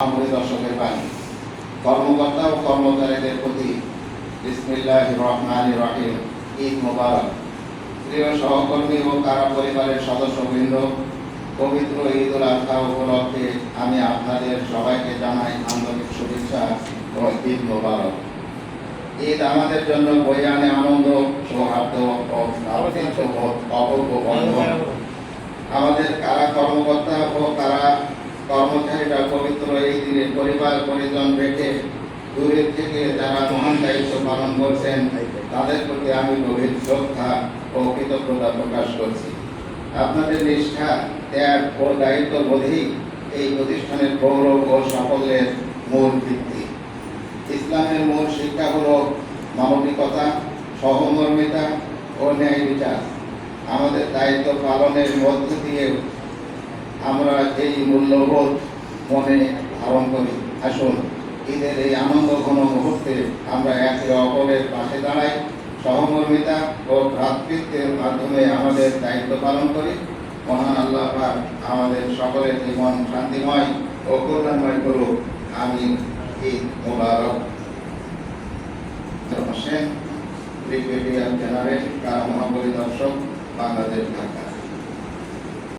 পরিদর্শকের বাণী। কর্মকর্তা ও কর্মচারীদের প্রতি বিসমিল্লাহ রহমান রহিম, ঈদ মোবারক। প্রিয় সহকর্মী ও কারা পরিবারের সদস্যবৃন্দ, পবিত্র ঈদ উল আজহা উপলক্ষে আমি আপনাদের সবাইকে জানাই আন্তরিক শুভেচ্ছা ও ঈদ মোবারক। ঈদ আমাদের জন্য বই আনে আনন্দ সৌহার্দ্য ও ভ্রাতৃত্ববোধ অপূর্ব বন্ধন আমাদের কারা কর্মকর্তা ও কারা কর্মচারীরা পবিত্র পরিবার, পরিজন রেখে দূরের থেকে যারা মহান দায়িত্ব পালন করছেন, তাদের প্রতি আমি গভীর শ্রদ্ধা ও কৃতজ্ঞতা প্রকাশ করছি। আপনাদের নিষ্ঠা, ত্যাগ ও দায়িত্ব দায়িত্ববোধই এই প্রতিষ্ঠানের গৌরব ও সাফল্যের মূল ভিত্তি। ইসলামের মূল শিক্ষা হল মানবিকতা, সহমর্মিতা ও ন্যায় বিচার। আমাদের দায়িত্ব পালনের মধ্য দিয়ে আমরা এই মূল্যবোধ মনে ধারণ করি। আসুন, ঈদের এই আনন্দ ঘন মুহূর্তে আমরা একে অপরের পাশে দাঁড়াই। সহমর্মিতা ও ভ্রাতৃত্বের মাধ্যমে আমাদের দায়িত্ব পালন করি। মহান আল্লাহ আমাদের সকলের জীবন শান্তিময় ও কল্যাণময় করুক। আমি ঈদ মোবারক। হোসেন ব্রিগেডিয়ার জেনারেল কারা মহাপরিদর্শক বাংলাদেশ ঢাকা।